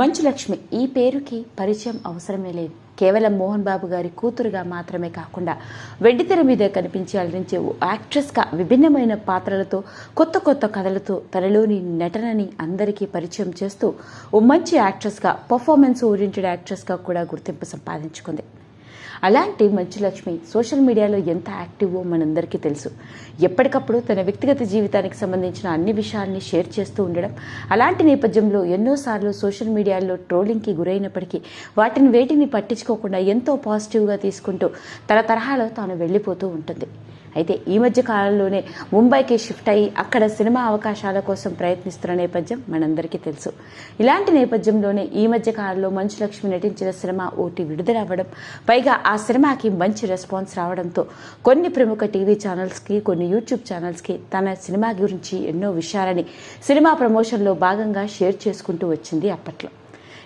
మంచు లక్ష్మి ఈ పేరుకి పరిచయం అవసరమే లేదు. కేవలం మోహన్ బాబు గారి కూతురుగా మాత్రమే కాకుండా వెండితెర మీద కనిపించి అలరించే ఓ యాక్ట్రెస్గా విభిన్నమైన పాత్రలతో కొత్త కొత్త కథలతో తనలోని నటనని అందరికీ పరిచయం చేస్తూ ఓ మంచి యాక్ట్రెస్గా పర్ఫార్మెన్స్ ఓరియంటెడ్ యాక్ట్రెస్గా కూడా గుర్తింపు సంపాదించుకుంది. అలాంటి మంచులక్ష్మి సోషల్ మీడియాలో ఎంత యాక్టివో మనందరికీ తెలుసు. ఎప్పటికప్పుడు తన వ్యక్తిగత జీవితానికి సంబంధించిన అన్ని విషయాల్ని షేర్ చేస్తూ ఉండడం అలాంటి నేపథ్యంలో ఎన్నోసార్లు సోషల్ మీడియాలో ట్రోలింగ్కి గురైనప్పటికీ వాటిని వేటిని పట్టించుకోకుండా ఎంతో పాజిటివ్గా తీసుకుంటూ తన తరహాలో తాను వెళ్ళిపోతూ ఉంటుంది. అయితే ఈ మధ్య కాలంలోనే ముంబైకి షిఫ్ట్ అయ్యి అక్కడ సినిమా అవకాశాల కోసం ప్రయత్నిస్తున్న నేపథ్యం మనందరికీ తెలుసు. ఇలాంటి నేపథ్యంలోనే ఈ మధ్య కాలంలో మంచు లక్ష్మి నటించిన సినిమా ఓటి విడుదల అవ్వడం పైగా ఆ సినిమాకి మంచి రెస్పాన్స్ రావడంతో కొన్ని ప్రముఖ టీవీ ఛానల్స్కి కొన్ని యూట్యూబ్ ఛానల్స్కి తన సినిమా గురించి ఎన్నో విషయాలని సినిమా ప్రమోషన్లో భాగంగా షేర్ చేసుకుంటూ వచ్చింది అప్పట్లో.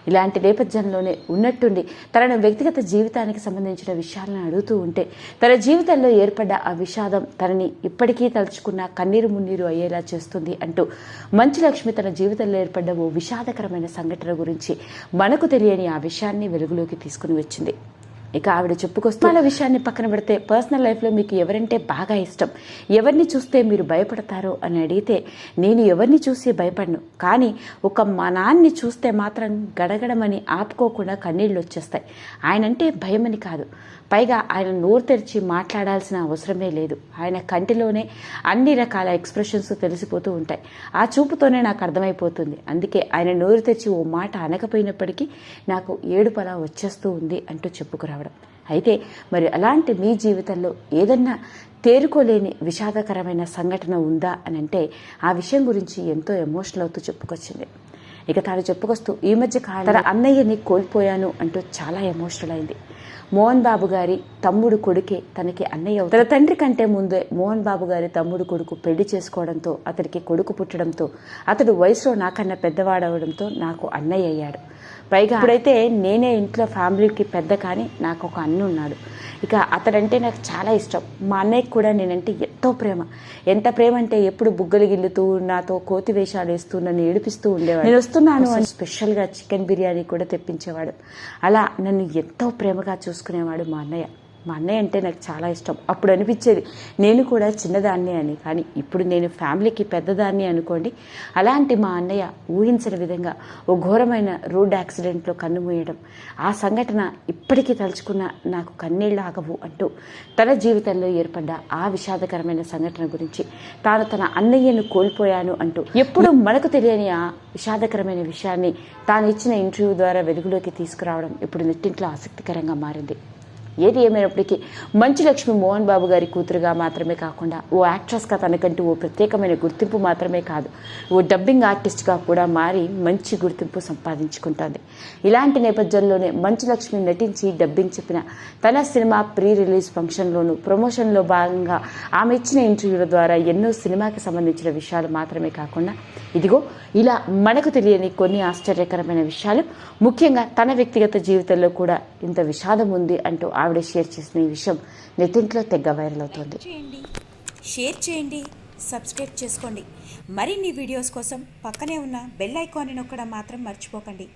ఇలాంటి నేపథ్యంలోనే ఉన్నట్టుండి తన వ్యక్తిగత జీవితానికి సంబంధించిన విషయాలను అడుగుతూ ఉంటే తన జీవితంలో ఏర్పడ్డ ఆ విషాదం తనని ఇప్పటికీ తలుచుకున్న కన్నీరు మున్నీరు అయ్యేలా చేస్తుంది అంటూ మంచు లక్ష్మి తన జీవితంలో ఏర్పడ్డ ఓ విషాదకరమైన సంఘటన గురించి మనకు తెలియని ఆ విషయాన్ని వెలుగులోకి తీసుకుని వచ్చింది. ఇక ఆవిడ చెప్పుకొస్తున్న విషయాన్ని పక్కన పెడితే పర్సనల్ లైఫ్లో మీకు ఎవరంటే బాగా ఇష్టం. ఎవరిని చూస్తే మీరు భయపడతారో అని అడిగితే నేను ఎవరిని చూసి భయపడను. కానీ ఒక మా నాన్ని చూస్తే మాత్రం గడగడమని ఆపుకోకుండా కన్నీళ్ళు వచ్చేస్తాయి ఆయనంటే భయమని కాదు. పైగా ఆయన నోరు తెరిచి మాట్లాడాల్సిన అవసరమే లేదు. ఆయన కంటిలోనే అన్ని రకాల ఎక్స్ప్రెషన్స్ తెలిసిపోతూ ఉంటాయి. ఆ చూపుతోనే నాకు అర్థమైపోతుంది. అందుకే ఆయన నోరు తెరిచి ఓ మాట అనకపోయినప్పటికీ నాకు ఏడుపలా వచ్చేస్తూ ఉంది అంటూ రావడం. అయితే మరి అలాంటి మీ జీవితంలో ఏదన్నా తేరుకోలేని విషాదకరమైన సంఘటన ఉందా అని అంటే ఆ విషయం గురించి ఎంతో ఎమోషనల్ అవుతూ చెప్పుకొచ్చింది. ఇక తాను చెప్పుకొస్తూ ఈ మధ్య కాలం అన్నయ్యని కోల్పోయాను అంటూ చాలా ఎమోషనల్ అయింది. మోహన్ బాబు గారి తమ్ముడు కొడుకే తనకి అన్నయ్య తన తండ్రి కంటే ముందే మోహన్ బాబు గారి తమ్ముడు కొడుకు పెళ్ళి చేసుకోవడంతో అతనికి కొడుకు పుట్టడంతో అతడు వయసులో నాకన్నా పెద్దవాడవడంతో నాకు అన్నయ్య అయ్యాడు. పైగా ఇప్పుడైతే నేనే ఇంట్లో ఫ్యామిలీకి పెద్ద కానీ నాకు ఒక అన్న ఉన్నాడు. ఇక అతడంటే నాకు చాలా ఇష్టం. మా అన్నయ్యకి కూడా నేనంటే ఎంతో ప్రేమ. ఎంత ప్రేమ అంటే ఎప్పుడు బుగ్గలు గిల్లుతూ నాతో కోతి వేషాలు వేస్తూ నన్ను ఏడిపిస్తూ ఉండేవాడు. నేను వస్తున్నాను అని. స్పెషల్గా చికెన్ బిర్యానీ కూడా తెప్పించేవాడు. అలా నన్ను ఎంతో ప్రేమగా చూసుకునేవాడు మా అన్నయ్య. మా అన్నయ్య అంటే నాకు చాలా ఇష్టం. అప్పుడు అనిపించేది నేను కూడా చిన్నదాన్నే అని. కానీ ఇప్పుడు నేను ఫ్యామిలీకి పెద్దదాన్ని అనుకోండి అలాంటి మా అన్నయ్య ఊహించని విధంగా ఓ ఘోరమైన రోడ్ యాక్సిడెంట్లో కన్నుమూయడం ఆ సంఘటన ఇప్పటికీ తలుచుకున్న నాకు కన్నీళ్ళు ఆగవు అంటూ తన జీవితంలో ఏర్పడ్డ ఆ విషాదకరమైన సంఘటన గురించి తాను తన అన్నయ్యను కోల్పోయాను అంటూ ఎప్పుడు మనకు తెలియని ఆ విషాదకరమైన విషయాన్ని తాను ఇచ్చిన ఇంటర్వ్యూ ద్వారా వెలుగులోకి తీసుకురావడం ఇప్పుడు నెట్టింట్లో ఆసక్తికరంగా మారింది. ఏది ఏమైనప్పటికీ మంచు లక్ష్మి మోహన్ బాబు గారి కూతురుగా మాత్రమే కాకుండా ఓ యాక్ట్రెస్గా తనకంటూ ఓ ప్రత్యేకమైన గుర్తింపు మాత్రమే కాదు ఓ డబ్బింగ్ ఆర్టిస్ట్గా కూడా మారి మంచి గుర్తింపు సంపాదించుకుంటుంది. ఇలాంటి నేపథ్యంలోనే మంచు లక్ష్మి నటించి డబ్బింగ్ చెప్పిన తన సినిమా ప్రీ రిలీజ్ ఫంక్షన్లోనూ ప్రమోషన్లో భాగంగా ఆమె ఇచ్చిన ఇంటర్వ్యూల ద్వారా ఎన్నో సినిమాకి సంబంధించిన విషయాలు మాత్రమే కాకుండా ఇదిగో ఇలా మనకు తెలియని కొన్ని ఆశ్చర్యకరమైన విషయాలు ముఖ్యంగా తన వ్యక్తిగత జీవితంలో కూడా ఇంత విషాదం ఉంది అంటూ ఆవిడ షేర్ చేసిన ఈ విషయం నెట్టింట్లో తెగ్గ వైరల్ అవుతోంది. చేయండి షేర్ చేయండి సబ్స్క్రైబ్ చేసుకోండి. మరిన్ని వీడియోస్ కోసం పక్కనే ఉన్న బెల్ ఐకాన్ని నొక్కడం మాత్రం మర్చిపోకండి.